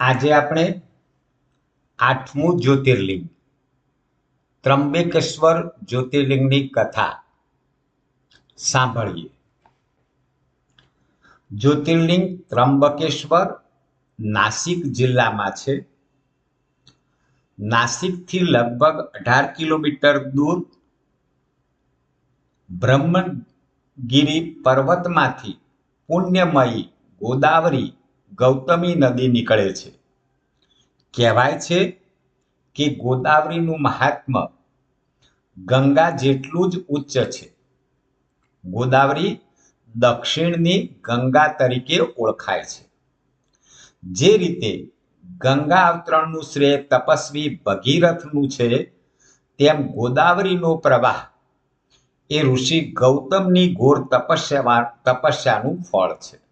આજે આપણે આઠમું જ્યોતિર્લિંગ, ત્રંબકેશ્વર જ્યોતિર્લિંગની કથા સાંભળીએ. જ્યોતિર્લિંગ ત્રંબકેશ્વર નાસિક જિલ્લામાં છે. નાસિકથી લગભગ અઢાર કિલોમીટર દૂર બ્રહ્મગીરી પર્વતમાંથી પુણ્યમયી ગોદાવરી ગૌતમી નદી નીકળે છે. કહેવાય છે કે ગોદાવરીનું મહાત્મ્ય ગંગા જેટલું જ ઉચ્ચ છે. ગોદાવરી દક્ષિણની ગંગા તરીકે ઓળખાય છે. જે રીતે ગંગા અવતરણનું શ્રેય તપસ્વી ભગીરથનું છે, તેમ ગોદાવરીનો પ્રવાહ એ ઋષિ ગૌતમની ઘોર તપસ્યા તપસ્યાનું ફળ છે.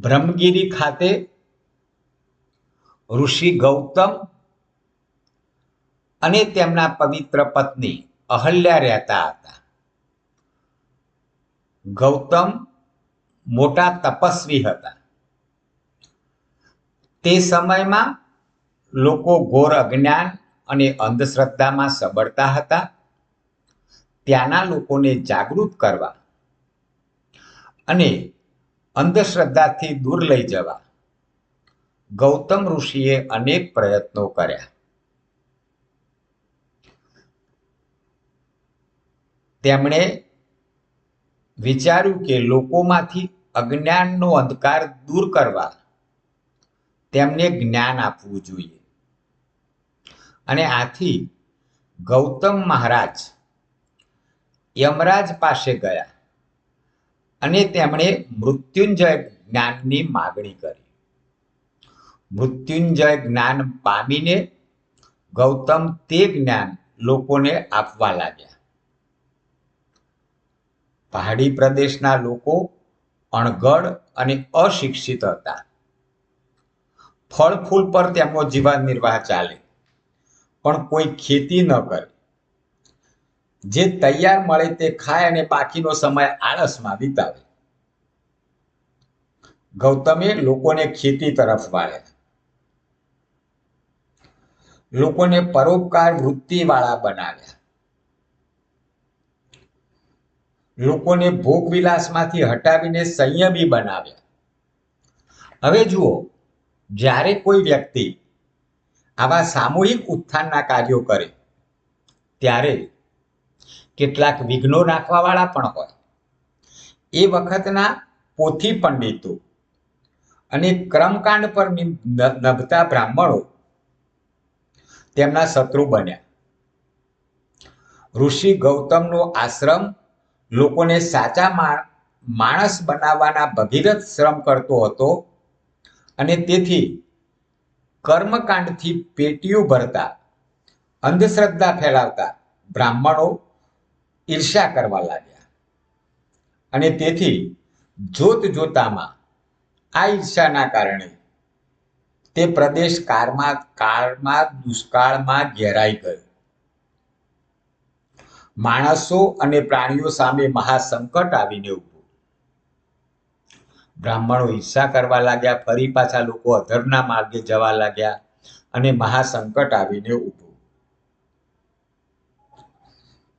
બ્રહ્મગીરી ખાતે ઋષિ ગૌતમ અને તેમના પવિત્ર પત્ની અહલ્યા રહેતા હતા. ગૌતમ મોટા તપસ્વી હતા. તે સમયમાં લોકો ઘોર અજ્ઞાન અને અંધશ્રદ્ધામાં સબળતા હતા. ત્યાંના લોકોને જાગૃત કરવા અને અંધશ્રદ્ધાથી દૂર લઈ જવા. ગૌતમ ઋષિએ અનેક પ્રયત્નો કર્યા. તેમણે વિચાર્યું કે લોકોમાંથી અજ્ઞાનનો અંધકાર દૂર કરવા તેમને જ્ઞાન આપવું જોઈએ. અને આથી ગૌતમ મહારાજ યમરાજ પાસે ગયા. અને તેમણે મૃત્યુંજય જ્ઞાનની માગણી કરી. મૃત્યુંજય જ્ઞાન પામીને ગૌતમ તે જ્ઞાન લોકોને આપવા લાગ્યા. પહાડી પ્રદેશના લોકો અણગડ અને અશિક્ષિત હતા. ફળ ફૂલ પર તેમનો જીવન નિર્વાહ ચાલે. પણ કોઈ ખેતી ન કરે. જે તૈયાર મળે તે ખાય અને બાકીનો સમય આળસમાં વિતાવે. ગૌતમે લોકોને ખેતી તરફ વાળ્યા લોકોને પરોપકાર વૃત્તિવાળા બનાવ્યા લોકોને ભોગ વિલાસમાંથી હટાવીને સંયમી બનાવ્યા હવે જુઓ, જ્યારે કોઈ વ્યક્તિ આવા સામૂહિક ઉત્થાનના કાર્યો કરે, ત્યારે કેટલાક વિઘ્નો નાખવાવાળા પણ હોય. એ વખતના પોથી પંડિતો અને ક્રમકાંડ પર નભતા બ્રાહ્મણો તેમના શત્રુ બન્યા. ઋષિ ગૌતમનો આશ્રમ લોકોને સાચા માણસ બનાવવાના ભગીરથ શ્રમ કરતો હતો અને તેથી કર્મકાંડથી પેટીઓ ભરતા, અંધશ્રદ્ધા ફેલાવતા બ્રાહ્મણો ઈર્ષ્યા કરવા લાગ્યા. અને તેથી જોત જોતામાં આ ઈર્ષ્યાના કારણે તે પ્રદેશ કાળમાં કાળમાં, દુષ્કાળમાં ઘેરાઈ ગયો. માણસો અને પ્રાણીઓ સામે મહાસંકટ આવીને ઊભું. બ્રાહ્મણો ઈર્ષા કરવા લાગ્યા, ફરી પાછા લોકો અધર્મના માર્ગે જવા લાગ્યા અને મહાસંકટ આવીને ઊભું.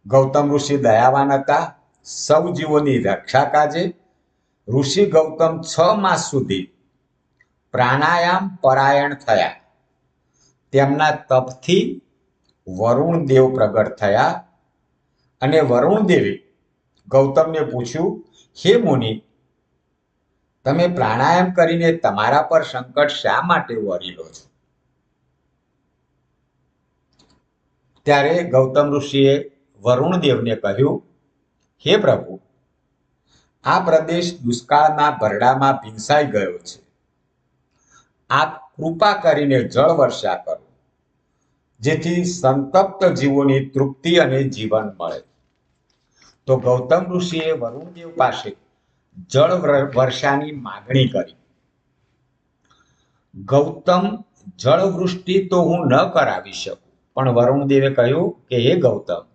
ગૌતમ ઋષિ દયાવાન હતા. સૌ જીવોની રક્ષા કાજે ઋષિ ગૌતમ છ માસ સુધી પ્રાણાયામ પરાયણ થયા. તેમના તપથી વરુણ દેવ પ્રગટ થયા અને વરુણ દેવે ગૌતમને પૂછ્યું, હે મુનિ, તમે પ્રાણાયામ કરીને તમારા પર સંકટ શા માટે વરી લો છો? ત્યારે ગૌતમ ઋષિએ વરુણ દેવને કહ્યું, હે પ્રભુ, આ પ્રદેશ દુષ્કાળના ભરડામાં ભીંસાઈ ગયો છે. આપ કૃપા કરીને જળ વર્ષા કરો, જેથી સંતપ્ત જીવોની તૃપ્તિ અને જીવન મળે. તો ગૌતમ ઋષિએ વરુણદેવ પાસે જળ વર્ષાની માગણી કરી. ગૌતમ, જળવૃષ્ટિ તો હું ન કરાવી શકું. પણ વરુણદેવે કહ્યું કે, હે ગૌતમ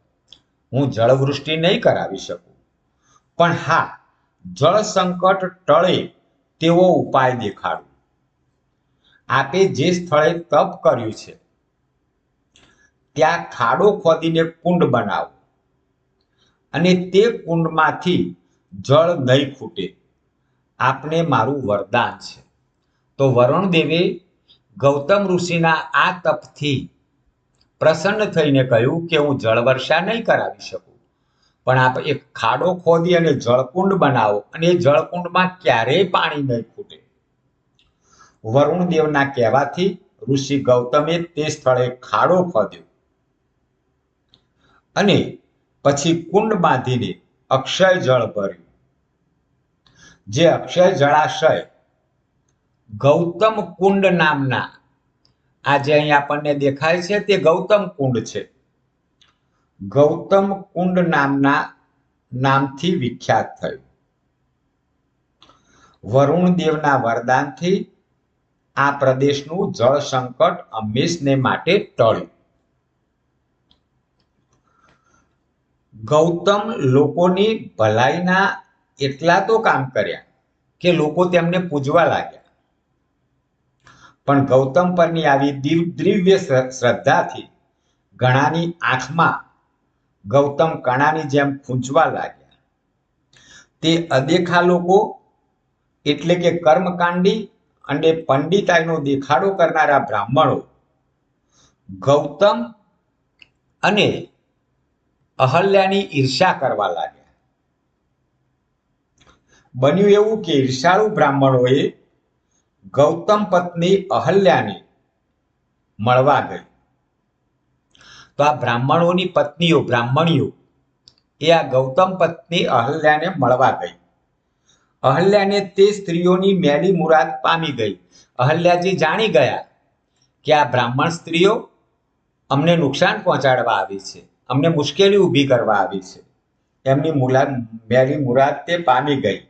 હું જળવૃષ્ટિ નહીં કરાવી શકું. પણ હા, જળ સંકટ ટળે તેવો ઉપાય દેખાડું. આપે જે સ્થળે તપ કર્યું છે, ત્યાં ખાડો ખોદીને કુંડ બનાવો. અને તે કુંડમાંથી જળ નહીં ખૂટે. આપને મારું વરદાન છે. તો વરુણ દેવે ગૌતમ ઋષિના આ તપથી પ્રસન્ન થઈને કહ્યું કે હું જળવર્ષા નહીં કરાવી શકું. પણ આપ એક ખાડો ખોદી અને જળકુંડ બનાવો અને એ જળકુંડમાં ક્યારેય પાણી નહીં ખૂટે. વરુણ કહેવાથી ઋષિ ગૌતમે તે સ્થળે ખાડો ખોદ્યો. અને પછી કુંડ બાંધીને અક્ષય જળ ભર્યું. જે અક્ષય જળાશય ગૌતમ કુંડ નામના આજે અહીં આપણને દેખાય છે તે ગૌતમ કુંડ છે. ગૌતમ કુંડ નામના નામથી વિખ્યાત થયું. વરુણ દેવના વરદાનથી આ પ્રદેશનું જળ સંકટ અમીશને માટે ટળ્યું. ગૌતમ લોકોની ભલાઈના એટલા તો કામ કર્યા કે લોકો તેમને પૂજવા લાગ્યા. પણ ગૌતમ પરની આવી દિવ્ય શ્રદ્ધાથી ઘણાની આંખમાં ગૌતમ કણાની જેમ ખૂંચવા લાગ્યા. તે અદેખા લોકો એટલે કે કર્મકાંડી અને પંડિતાઈનો દેખાડો કરનારા બ્રાહ્મણો ગૌતમ અને અહલ્યાની ઈર્ષા કરવા લાગ્યા. બન્યું એવું કે ઈર્ષાળુ બ્રાહ્મણોએ ગૌતમ પત્ની અહલ્યાને મળવા ગઈ. તો આ બ્રાહ્મણોની પત્નીઓ, બ્રાહ્મણીઓ, એ આ ગૌતમ પત્ની અહલ્યાને મળવા ગઈ. અહલ્યાને તે સ્ત્રીઓની મેલી મુરાદ પામી ગઈ. અહલ્યાજી જાણી ગયા કે આ બ્રાહ્મણ સ્ત્રીઓ અમને નુકસાન પહોંચાડવા આવી છે, અમને મુશ્કેલી ઊભી કરવા આવી છે. એમની મુલા મેલી મુરાદ તે પામી ગઈ.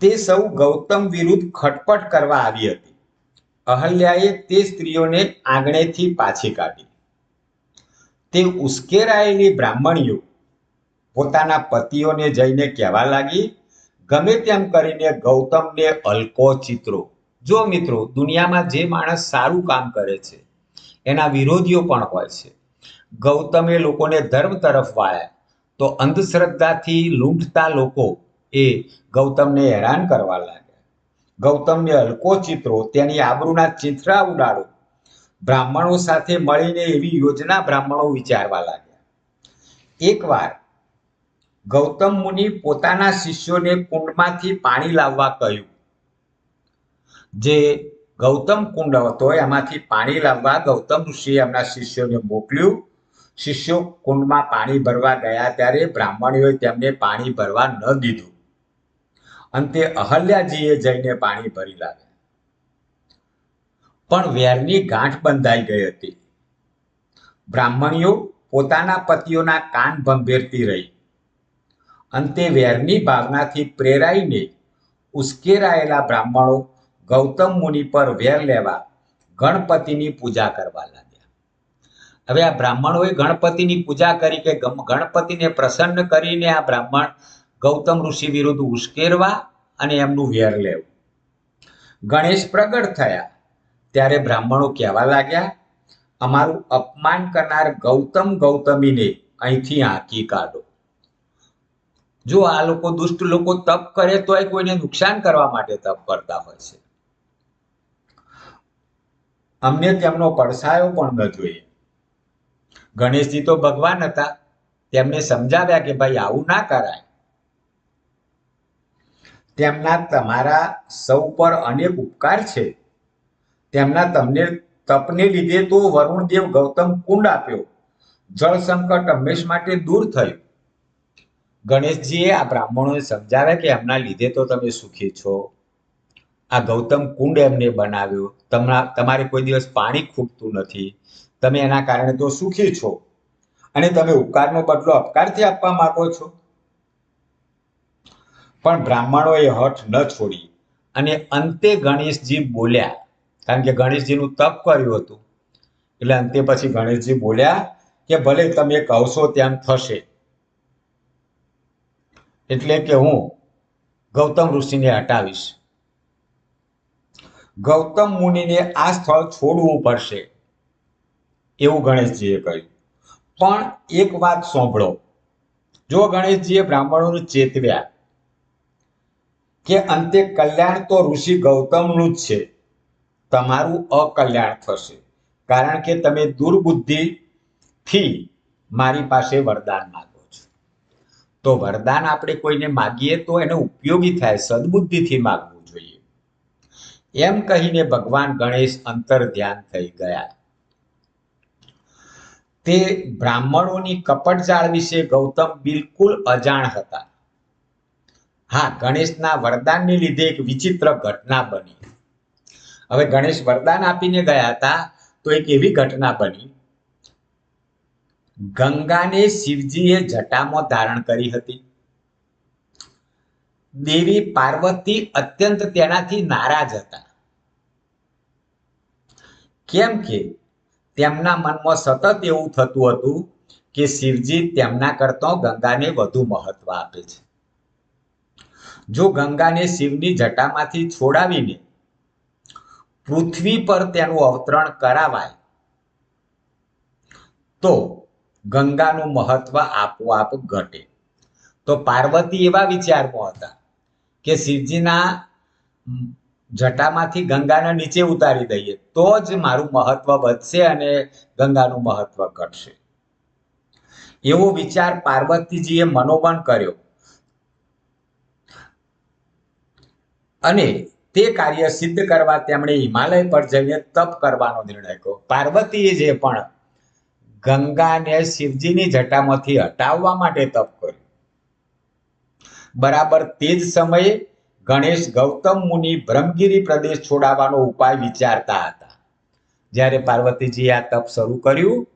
તે સૌ ગૌતમ વિરુદ્ધ ખટપટ કરવા આવી હતી. અહલ્યાએ તે સ્ત્રીઓને આંગણેથી પાછી કાઢી. તે ઉશ્કેરાયેલી બ્રાહ્મણીઓ પોતાના પતિઓને જઈને કહેવા લાગી, ગમે તેમ કરીને ગૌતમને અલકો ચિત્રો. જો મિત્રો, દુનિયામાં જે માણસ સારું કામ કરે છે, એના વિરોધીઓ પણ હોય છે. ગૌતમે લોકોને ધર્મ તરફ વાળ્યા, તો અંધશ્રદ્ધાથી લૂંટતા લોકો એ ગૌતમને હેરાન કરવા લાગ્યા. ગૌતમને હલકો ચિત્રો, તેની આબરૂના ચિત્રા ઉડાડો, બ્રાહ્મણો સાથે મળીને એવી યોજના બ્રાહ્મણો વિચારવા લાગ્યા. એકવાર ગૌતમ મુનિ પોતાના શિષ્યોને કુંડમાંથી પાણી લાવવા કહ્યું. જે ગૌતમ કુંડ હતો, એમાંથી પાણી લાવવા ગૌતમ ઋષિએ એમના શિષ્યોને મોકલ્યું. શિષ્યો કુંડમાં પાણી ભરવા ગયા ત્યારે બ્રાહ્મણીઓએ તેમને પાણી ભરવા ન દીધું. અંતે અહલ્યાજીએ જઈને પાણી ભરી લાવ્યા. પણ વેરની ગાંઠ બંધાઈ ગઈ હતી. બ્રાહ્મણીઓ પોતાના પતિઓના કાન ભંભેરતી રહી. અંતે વેરની ભાવનાથી પ્રેરાઈને ઉશ્કેરાયેલા બ્રાહ્મણો ગૌતમ મુનિ પર વેર લેવા ગણપતિની પૂજા કરવા લાગ્યા. હવે આ બ્રાહ્મણોએ ગણપતિની પૂજા કરી કે ગણપતિને પ્રસન્ન કરીને આ બ્રાહ્મણ ગૌતમ ઋષિ વિરુદ્ધ ઉશ્કેરવા અને એમનું વેર લેવું. ગણેશ પ્રગટ થયા. ત્યારે બ્રાહ્મણો કહેવા લાગ્યા, અમારું અપમાન કરનાર ગૌતમ ગૌતમીને અહીંથી આંકી કાઢો. જો આ લોકો દુષ્ટ લોકો તપ કરે તો એ કોઈને નુકસાન કરવા માટે તપ કરતા હોય છે. અમને તેમનો પડસાયો પણ ન જોઈએ. ગણેશજી તો ભગવાન હતા. તેમને સમજાવ્યા કે ભાઈ આવું ના કરાય. તેમના તમારા સૌ પર અનેક ઉપકાર છે. તેમના તમને તપને લીધે તો વરુણદેવ ગૌતમ કુંડ આપ્યો. જળ સંકટ હંમેશ માટે દૂર થયું. ગણેશજીએ આ બ્રાહ્મણોને સમજાવ્યા કે એમના લીધે તો તમે સુખી છો. આ ગૌતમ કુંડ એમને બનાવ્યો. તમારા તમારે કોઈ દિવસ પાણી ખૂટતું નથી. તમે એના કારણે તો સુખી છો. અને તમે ઉપકારનો બદલો અપકારથી આપવા માંગો છો. પણ બ્રાહ્મણોએ હઠ ન છોડી. અને અંતે ગણેશજી બોલ્યા, કારણ કે ગણેશજીનું તપ કર્યું હતું. એટલે અંતે પછી ગણેશજી બોલ્યા કે ભલે તમે કહશો તેમ થશે. એટલે કે હું ગૌતમ ઋષિને હટાવીશ. ગૌતમ મુનિને આ સ્થળ છોડવું પડશે, એવું ગણેશજીએ કહ્યું. પણ એક વાત સાંભળો. જો ગણેશજીએ બ્રાહ્મણોને ચેતવ્યા કે અંતે કલ્યાણ તો ઋષિ ગૌતમનું જ છે. તમારું અકલ્યાણ થશે. કારણ કે તમે દુર્બુદ્ધિથી મારી પાસે વરદાન માગો છો. તો વરદાન આપણે કોઈને માગીએ તો એને ઉપયોગી થાય, સદબુદ્ધિથી માગવું જોઈએ. એમ કહીને ભગવાન ગણેશ અંતર ધ્યાન થઈ ગયા. તે બ્રાહ્મણોની કપટજાળ વિશે ગૌતમ બિલકુલ અજાણ હતા. હા, ગણેશના વરદાનને લીધે એક વિચિત્ર ઘટના બની. હવે ગણેશ વરદાન આપીને ગયા હતા, તો એક એવી ઘટના બની. ગંગાને શિવજીએ જટામાં ધારણ કરી હતી. દેવી પાર્વતી અત્યંત તેનાથી નારાજ હતા. કેમ કે તેમના મનમાં સતત એવું થતું હતું કે શિવજી તેમના કરતા ગંગાને વધુ મહત્વ આપે છે. જો ગંગાને શિવની જટામાંથી છોડાવીને પૃથ્વી પર તેનું અવતરણ કરાવાય, તો ગંગાનું મહત્વ આપોઆપ ઘટે. તો પાર્વતી એવા વિચારમાં હતા કે શિવજીના જટામાંથી ગંગાને નીચે ઉતારી દઈએ, તો જ મારું મહત્વ વધશે અને ગંગાનું મહત્વ ઘટશે. એવો વિચાર પાર્વતીજીએ મનોમન કર્યો. અને તે કાર્ય સિદ્ધ કરવા તેમણે હિમાલય પર જઈને તપ કરવાનો નિર્ણય કર્યો. પાર્વતીએ જે પણ ગંગાને શિવજીની જટામાંથી હટાવવા માટે તપ કર્યું. બરાબર તે જ સમયે ગણેશ ગૌતમ મુનિ બ્રહ્મગીરી પ્રદેશ છોડાવવાનો ઉપાય વિચારતા હતા. જ્યારે પાર્વતીજીએ આ તપ શરૂ કર્યું,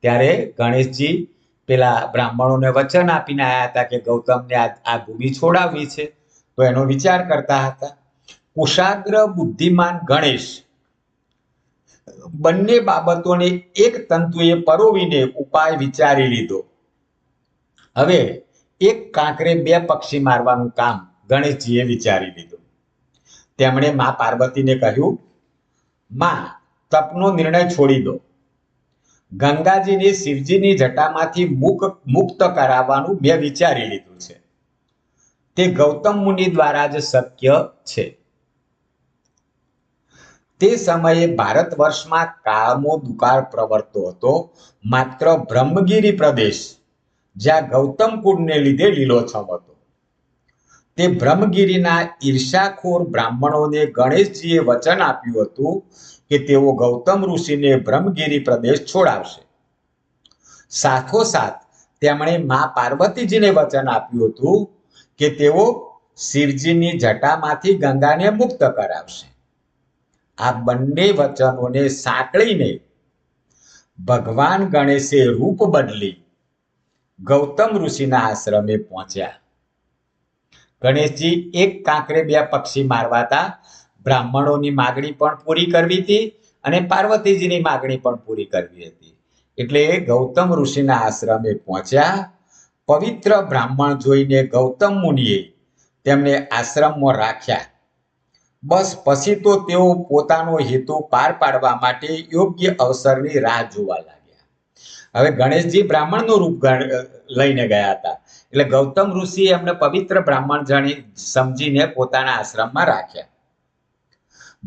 ત્યારે ગણેશજી પેલા બ્રાહ્મણોને વચન આપીને આવ્યા હતા કે ગૌતમને આ ભૂમિ છોડાવવી છે. તો એનો વિચાર કરતા હતા, કુશાગ્ર બુદ્ધિમાન ગણેશ, બંને બાબતોને એક તંતુએ પરોવીને ઉપાય વિચારી લીધો. હવે એક કાંકરે બે પક્ષી મારવાનું કામ ગણેશજીએ વિચારી લીધું. તેમણે મા પાર્વતીને કહ્યું, માં, તપનો નિર્ણય છોડી દો. ગંગાજીને શિવજીની જટામાંથી મુક, મુક્ત કરાવવાનું મેં વિચારી લીધું છે. તે ગૌતમ મુનિ દ્વારા જ શક્ય છે. તે સમયે ભારત વર્ષમાં કાળમો દુકાળ પ્રવર્તો હતો, માત્ર બ્રહ્મગીરી પ્રદેશ, જ્યાં ગૌતમ કુળને લીધે લીલોછમ હતો. તે બ્રહ્મગીરીના ઈર્ષાખોર બ્રાહ્મણોને ગણેશજીએ વચન આપ્યું હતું કે તેઓ ગૌતમ ઋષિને બ્રહ્મગીરી પ્રદેશ છોડાવશે. સાથોસાથ તેમણે મા પાર્વતીજીને વચન આપ્યું હતું કે તેઓ શિવજીની જટામાંથી ગંગાને મુક્ત કરાવશે. આ બંને વચનોને સાંકળીને ભગવાન ગણેશે રૂપ બદલી ગૌતમ ઋષિના આશ્રમે પહોંચ્યા. ગણેશજી એક કાંકરે બે પક્ષી મારવાતા બ્રાહ્મણોની માગણી પણ પૂરી કરવી હતી અને પાર્વતીજીની માગણી પણ પૂરી કરવી હતી. એટલે ગૌતમ ઋષિના આશ્રમે પહોંચ્યા પવિત્ર બ્રાહ્મણ જોઈને ગૌતમ મુનિએ તેમને આશ્રમમાં રાખ્યા. બસ પછી તો તેઓ પોતાનો હેતુ પાર પાડવા માટે યોગ્ય અવસરની રાહ જોવા લાગ્યા. હવે ગણેશજી બ્રાહ્મણનું રૂપ લઈને ગયા હતા. એટલે ગૌતમ ઋષિ એમને પવિત્ર બ્રાહ્મણ જાણી, સમજીને પોતાના આશ્રમમાં રાખ્યા.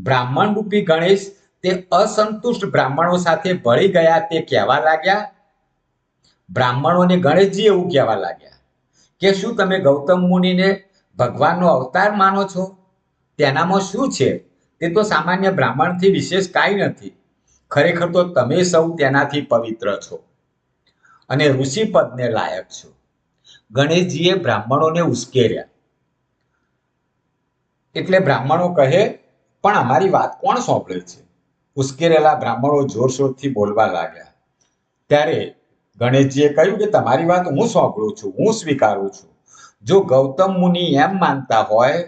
બ્રાહ્મણ રૂપી ગણેશ તે અસંતુષ્ટ બ્રાહ્મણો સાથે ભળી ગયા તે કહેવા લાગ્યા બ્રાહ્મણોને ગણેશજી એવું કહેવા લાગ્યા કે શું તમે ગૌતમ મુનિને ભગવાનનો અવતાર માનો છો? તેનામાં શું છે? તે તો સામાન્ય બ્રાહ્મણથી વિશેષ કાંઈ નથી. ખરેખર તો તમે સૌ તેનાથી પવિત્ર છો અને ઋષિપદને લાયક છો. ગણેશજીએ બ્રાહ્મણોને ઉશ્કેર્યા. એટલે બ્રાહ્મણો કહે, પણ અમારી વાત કોણ સાંભળે છે? ઉશ્કેરેલા બ્રાહ્મણો જોરશોરથી બોલવા લાગ્યા. ત્યારે ગણેશજીએ કહ્યું કે તમારી વાત હું સાંભળું છું, હું સ્વીકારું છું. જો ગૌતમ મુનિ એમ માનતા હોય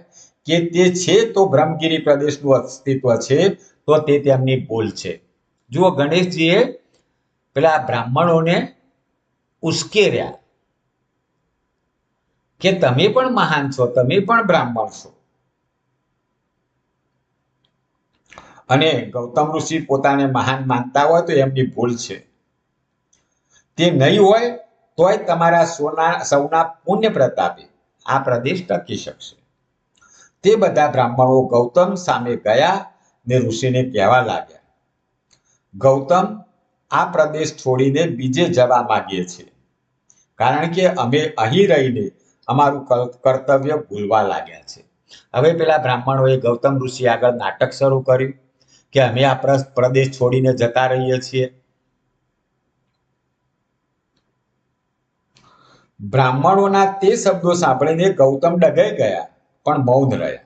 કે તે છે તો બ્રહ્મગીરી પ્રદેશનું અસ્તિત્વ છે, તો તે તેમની ભૂલ છે. જુઓ ગણેશજીએ પેલા બ્રાહ્મણોને ઉશ્કેર્યા કે તમે પણ મહાન છો, તમે પણ બ્રાહ્મણ છો. અને ગૌતમ ઋષિ પોતાને મહાન માનતા હોય તો એમની ભૂલ છે. તે નહીં હોય, તોય તમારા સોના, સૌના પુણ્ય પ્રતાપે આ પ્રદેશ ટકી શકશે. તે બધા બ્રાહ્મણો ગૌતમ સામે ગયા ને ઋષિને કહેવા લાગ્યા, ગૌતમ, આ પ્રદેશ છોડીને બીજે જવા માગીએ છીએ. કારણ કે અમે અહીં રહીને અમારું કર્તવ્ય ભૂલવા લાગ્યા છે. હવે પેલા બ્રાહ્મણોએ ગૌતમ ઋષિ આગળ નાટક શરૂ કર્યું કે અમે આ પ્ર- પ્રદેશ છોડીને જતા રહીએ છીએ. બ્રાહ્મણોના તે શબ્દો સાંભળીને ગૌતમ ડગાઈ ગયા, પણ મૌન રહ્યા.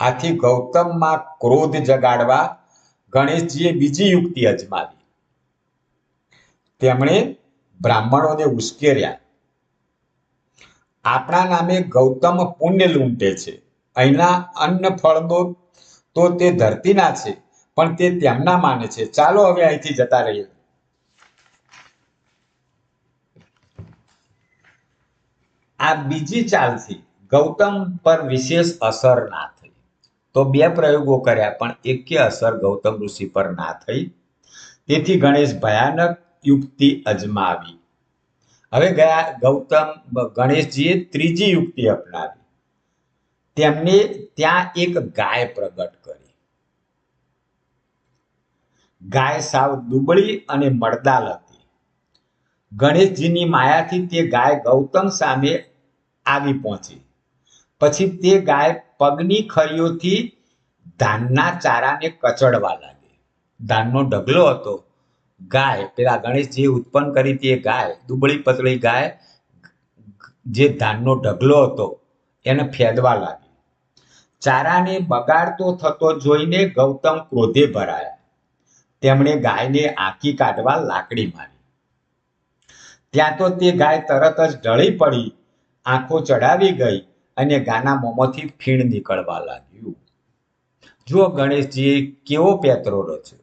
આથી ગૌતમમાં ક્રોધ જગાડવા ગણેશજીએ બીજી યુક્તિ અજમાવી. તેમણે બ્રાહ્મણોને ઉશ્કેર્યા. આપણા નામે ગૌતમ પુણ્ય લૂંટે છે. અહીંના અન્ન ફળનો તો તે ધરતીના છે, પણ તે તેમના માને છે. ચાલો હવે અહીંથી જતા રહીએ. આ બીજી ચાલથી ગૌતમ પર વિશેષ અસર ના થઈ. તો બે પ્રયોગો કર્યા, પણ એકે અસર ગૌતમ ઋષિ પર ના થઈ. તેથી ગણેશ ભયાનક યુક્તિ અજમાવી. હવે ગયા ગૌતમ, ગણેશજીએ ત્રીજી યુક્તિ અપનાવી. તેમને ત્યાં એક ગાય પ્રગટ કરી. ગાય સાવ દુબળી અને મળદાલ હતી. ગણેશજીની માયાથી તે ગાય ગૌતમ સામે આવી પહોંચી. પછી તે ગાય પગની ખરીઓથી ધાનના ચારાને કચડવા લાગી. ધાનનો ઢગલો હતો. ગાય, પેલા ગણેશજીએ ઉત્પન્ન કરી એ ગાય, દુબળી પતળી ગાય, જે ધાનનો ઢગલો હતો, એને ફેદવા લાગી. ચારાને બગાડતો થતો જોઈને ગૌતમ ક્રોધે ભરાયા. તેમણે ગાયને આંકી કાઢવા લાકડી મારી. ત્યાં તો તે ગાય તરત જ ઢળી પડી. આંખો ચડાવી ગઈ અને ગાના મોંમાંથી ફીણ નીકળવા લાગ્યું. જુઓ ગણેશજીએ કેવો પેતરો રચ્યો.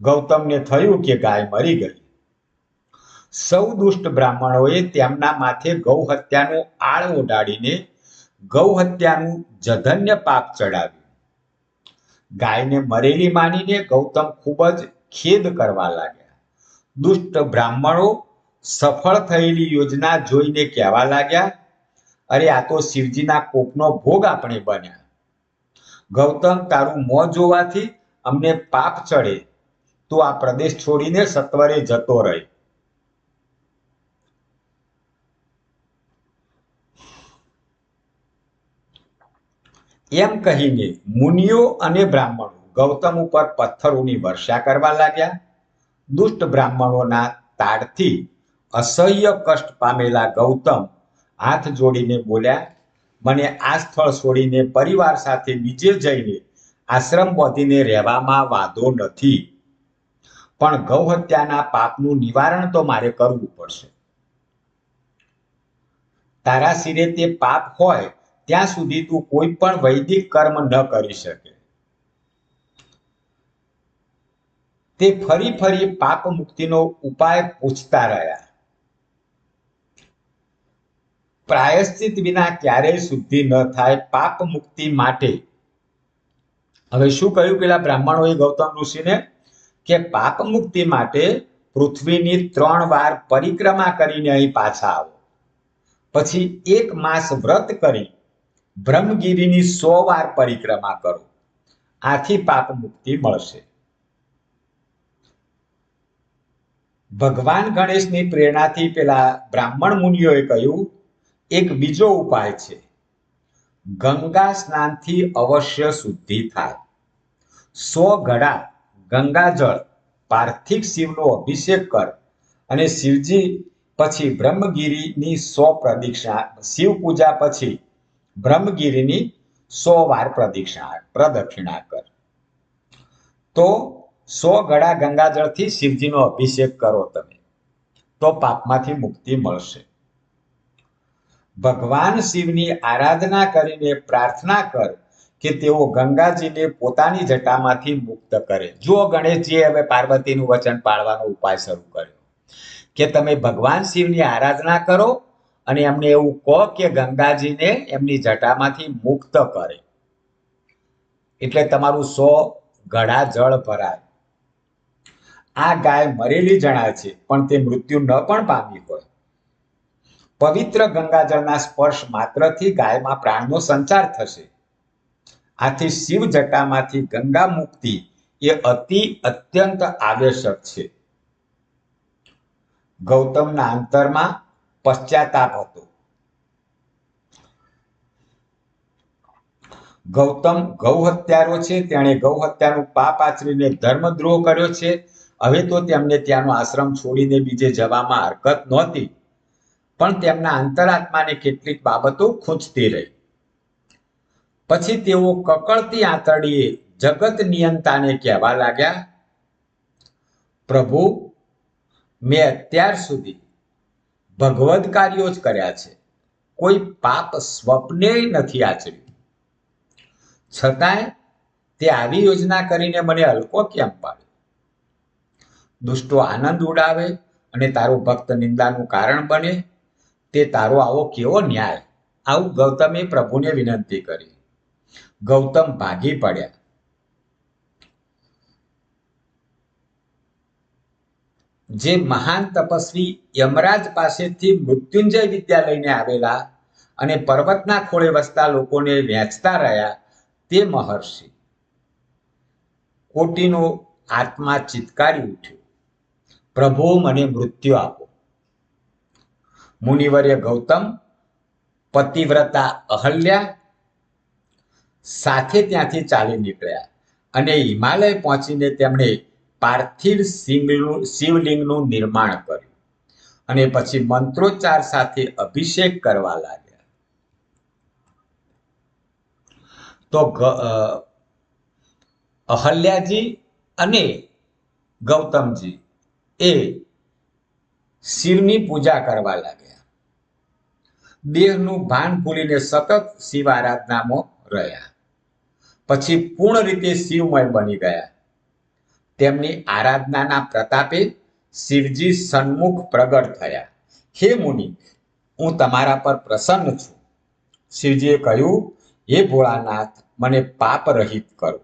ગૌતમને થયું કે ગાય મરી ગઈ. સૌ દુષ્ટ બ્રાહ્મણોએ તેમના માથે ગૌ હત્યાનો આળ ઉડાડીને ગૌ હત્યાનું જધન્ય પાપ ચડાવ્યું ગાયને મરેલી માનીને ગૌતમ ખૂબ જ ખેદ કરવા લાગ્યા. દુષ્ટ બ્રાહ્મણો સફળ થયેલી યોજના જોઈને કહેવા લાગ્યા, અરે, આ તો શિવજીના કોપનો ભોગ આપણે બન્યા. ગૌતમ, તારું મોં જોવાથી અમને પાપ ચડે. તો આ પ્રદેશ છોડીને સત્વરે જતો રહે. એમ કહીને મુનિઓ અને બ્રાહ્મણો ગૌતમ ઉપર પથ્થરોની વર્ષા કરવા લાગ્યા. દુષ્ટ બ્રાહ્મણોના તાડથી અસહ્ય કષ્ટ પામેલા ગૌતમ હાથ જોડીને બોલ્યા, મને આ સ્થળ છોડીને પરિવાર સાથે બીજે જઈને આશ્રમ બાંધીને રહેવામાં વાંધો નથી. પણ ગૌ હત્યાના પાપનું નિવારણ તો મારે કરવું પડશે. તારા શિરે તે પાપ હોય, ત્યાં સુધી તું કોઈ પણ વૈદિક કર્મ ન કરી શકે. તે ફરી ફરી પાપ મુક્તિનો ઉપાય પૂછતા રહ્યા. પ્રાયશ્ચિત વિના ક્યારેય શુદ્ધિ ન થાય પાપ મુક્તિ માટે. હવે શું કહ્યું પેલા બ્રાહ્મણોએ ગૌતમ ઋષિને? કે પાપ મુક્તિ માટે પૃથ્વીની ત્રણ વાર પરિક્રમા કરીને અહીં પાછા આવો. પછી એક માસ વ્રત કરી બ્રહ્મગીરીની સો વાર પરિક્રમા કરો. આથી પાપ મુક્તિ મળશે. ભગવાન ગણેશની પ્રેરણાથી પેલા બ્રાહ્મણ મુનિઓએ કહ્યું એક બીજો ઉપાય છે. ગંગા સ્નાનથી અવશ્ય શુદ્ધિ થાય. સો ઘડા ગંગાજળ પાર્થિક શિવનો અભિષેક કર અને શિવજી પછી બ્રહ્મગીરીની સો પ્રદક્ષિણા, શિવ પૂજા પછી બ્રહ્મગીરીની સો વાર પ્રદક્ષિણા પ્રદક્ષિણા કર. તો સો ગળા ગંગાજળથી શિવજીનો અભિષેક કરો તમે. તો પાપમાંથી મુક્તિ મળશે. ભગવાન શિવની આરાધના કરીને પ્રાર્થના કર કે તેઓ ગંગાજીને પોતાની જટામાંથી મુક્ત કરે. જો ગણેશજીએ હવે પાર્વતીનું વચન પાળવાનો ઉપાય શરૂ કર્યો. કે તમે ભગવાન શિવની આરાધના કરો અને એમને એવું કહો કે ગંગાજીને એમની જટામાંથી મુક્ત કરે. એટલે તમારું સો ગળા જળ ભરાય. આ ગાય મરેલી જણાય છે, પણ તે મૃત્યુ ન પણ પામી હોય. પવિત્ર ગંગાજળના સ્પર્શ માત્રથી ગાયમાં પ્રાણનો સંચાર થશે. આથી શિવ જટામાંથી ગંગા મુક્તિ એ અતિ અત્યંત આવશ્યક છે. ગૌતમના અંતરમાં પશ્ચાતાપ હતો. ગૌતમ ગૌ હત્યારો છે, તેણે ગૌ હત્યાનું પાપ આચરીને ધર્મદ્રોહ કર્યો છે. હવે તો તેમને ત્યાંનો આશ્રમ છોડીને બીજે જવામાં હરકત નહોતી. પણ તેમના અંતરાત્માને કેટલીક બાબતો ખૂંચતી રહી. પછી તેઓ કકળતી આંતરડીએ જગત નિયંતાને કહેવા લાગ્યા, પ્રભુ, મેં અત્યાર સુધી ભગવદ કાર્યો જ કર્યા છે. કોઈ પાપ સ્વપ્ને નથી આચર્યું. છતાંય તે આવી યોજના કરીને મને હલકો કેમ પાડ્યો? દુષ્ટો આનંદ ઉડાવે અને તારો ભક્ત નિંદાનું કારણ બને તે તારો આવો કેવો ન્યાય? આવું ગૌતમે પ્રભુને વિનંતી કરી. ગૌતમ ભાગી પડ્યા. જે મહાન તપસ્વી યમરાજ પાસેથી મૃત્યુંજય વિદ્યા લઈને આવેલા અને પર્વતના ખોળે વસતા લોકોને વેચતા રહ્યા તે મહર્ષિ. કોટીનો આત્મા ચિત્કારી ઉઠ્યો. પ્રભુ, મને મૃત્યુ આપો. મુનિવર્ય ગૌતમ પતિવ્રતા અહલ્યા સાથે ત્યાંથી ચાલી નીકળ્યા. અને હિમાલય પહોંચીને તેમણે પાર્થિવ શિવનું શિવલિંગનું નિર્માણ કર્યું. અને પછી મંત્રોચ્ચાર સાથે અભિષેક કરવા લાગ્યા. તો અહલ્યાજી અને ગૌતમજી એ શિવની પૂજા કરવા લાગ્યા. દેહનું ભાન ભૂલીને સતત શિવ આરાધનામાં રહ્યા. પછી પૂર્ણ રીતે શિવમય બની ગયા. તેમની આરાધનાના પ્રતાપે શિવજી સન્મુખ પ્રગટ થયા. હે મુનિ, હું તમારા પર પ્રસન્ન છું. શિવજીએ કહ્યું, હે ભોળાનાથ, મને પાપ રહિત કરો.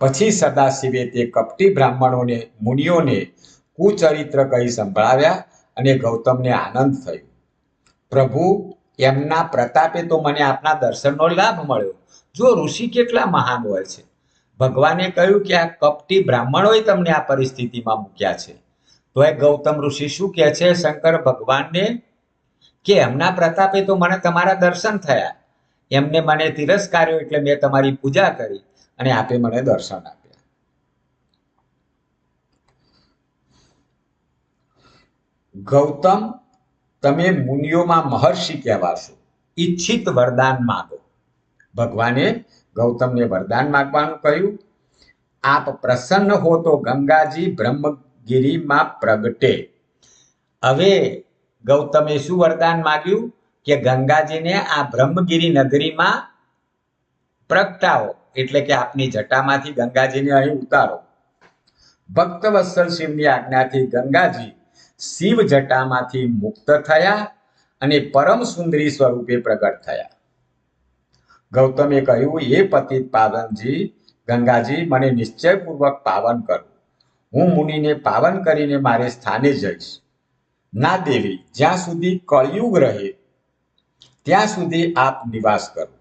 પછી સદાશિવે તે કપટી બ્રાહ્મણોને, મુનિઓને કુચરિત્ર કહી સંભળાવ્યા અને ગૌતમને આનંદ થયો. પ્રભુ, એમના પ્રતાપે તો મને આપના દર્શનનો લાભ મળ્યો. જો ઋષિ કેટલા મહાન હોય છે. ભગવાને કહ્યું કે આ કપટી બ્રાહ્મણોએ તમને આ પરિસ્થિતિમાં મૂક્યા છે. તો એ ગૌતમ ઋષિ શું કહે છે? શંકર ભગવાનને કે એમના પ્રતાપે તો મને તમારા દર્શન થયા. એમને મને તિરસ્કાર્યો એટલે મેં તમારી પૂજા કરી અને આપે મને દર્શન આપ્યા. ગૌતમ, તમે મુનિઓમાં મહર્ષિ કહેવાશો. ઈચ્છિત વરદાન માગો. ભગવાને ગૌતમને વરદાન માગવાનું કહ્યું. આપ પ્રસન્ન હો તો ગંગાજી બ્રહ્મગીરીમાં પ્રગટે. હવે ગૌતમે શું વરદાન માગ્યું? કે ગંગાજીને આ બ્રહ્મગીરી નગરીમાં પ્રગટાવો. એટલે કે આપની જટામાંથી ગંગાજીને અહીં ઉતારો. ભક્ત વત્સલ શિવની આજ્ઞાથી ગંગાજી શિવ જટામાંથી મુક્ત થયા અને પરમ સુંદરી સ્વરૂપે પ્રગટ થયા. ગૌતમે કહ્યું એ પતિત પાવનજી, ગંગાજી, મને નિશ્ચયપૂર્વક પાવન કરો. હું મુનિને પાવન કરીને મારે સ્થાને જઈશ. ના દેવી, જ્યાં સુધી કળિયુગ રહે, ત્યાં સુધી આપ નિવાસ કરો.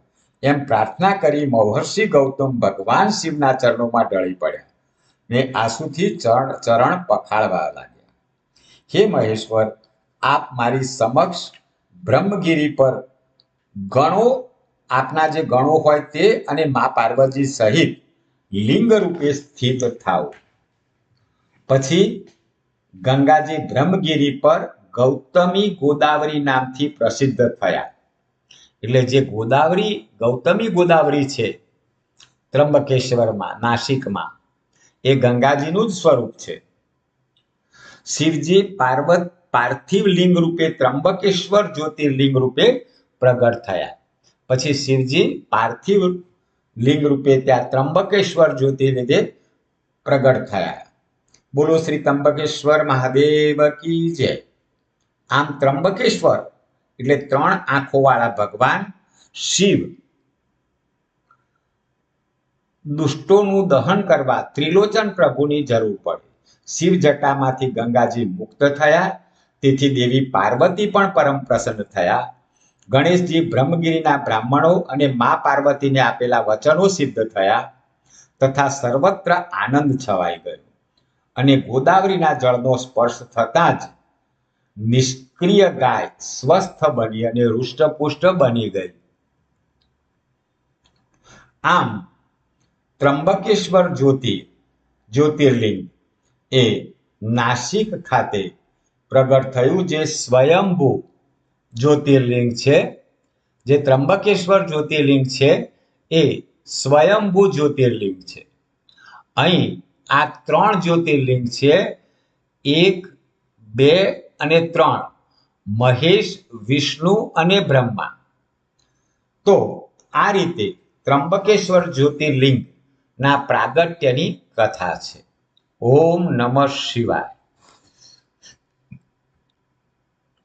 એમ પ્રાર્થના કરી મહર્ષિ ગૌતમ ભગવાન શિવના ચરણોમાં ઢળી પડ્યા. ને આંસુથી ચરણ ચરણ પખાળવા લાગ્યા. હે મહેશ્વર, આપ મારી સમક્ષ બ્રહ્મગીરી પર ગણો. આપના જે ગણો હોય તે અને મા પાર્વતી સહિત લિંગ રૂપે સ્થિત થાવ પછી ગંગાજી બ્રહ્મગીરી પર ગૌતમી ગોદાવરી નામથી પ્રસિદ્ધ થયા. એટલે જે ગોદાવરી, ગૌતમી ગોદાવરી છે ત્રંબકેશ્વરમાં નાસિકમાં, એ ગંગાજીનું જ સ્વરૂપ છે. શિવજી પાર્વત પાર્થિવ લિંગ રૂપે ત્રંબકેશ્વર જ્યોતિર્લિંગ રૂપે પ્રગટ થયા. પછી શિવજી પાર્થિવ લિંગ રૂપે ત્યાં ત્રંબકેશ્વર જ્યોતિર્લિંગે પ્રગટ થયા. બોલો શ્રી ત્રંબકેશ્વર મહાદેવ કી જય. આમ ત્રંબકેશ્વર એટલે ત્રણ આંખોવાળા ભગવાન શિવ દુષ્ટોનું દહન કરવા ત્રિલોચન પ્રભુની જરૂર પડી. શિવ જટામાંથી ગંગાજી મુક્ત થયા. તેથી દેવી પાર્વતી પણ પરમ પ્રસન્ન થયા. ગણેશજી બ્રહ્મગીરીના બ્રાહ્મણો અને મા પાર્વતીને આપેલા વચનો સિદ્ધ થયા. તથા સર્વત્ર આનંદ છવાઈ ગયો. અને ગોદાવરીના જળનો સ્પર્શ થતાં જ નિષ્ક્રિય ગાય સ્વસ્થ બની અને હૃષ્ટપુષ્ટ બની ગઈ. આમ ત્રંબકેશ્વર જ્યોતિ, જ્યોતિર્લિંગ એ નાસિક ખાતે પ્રગટ થયું જે સ્વયંભૂ જ્યોતિર્લિંગ છે. જે ત્રંબકેશ્વર જ્યોતિર્લિંગ છે એ સ્વયંભૂ જ્યોતિર્લિંગ છે. અહીં આ ત્રણ જ્યોતિર્લિંગ છે. એક, બે અને ત્રણ, મહેશ, વિષ્ણુ અને બ્રહ્મા. તો આ રીતે ત્રંબકેશ્વર જ્યોતિર્લિંગ ના પ્રાગટ્યની કથા છે. ઓમ નમઃ શિવાય.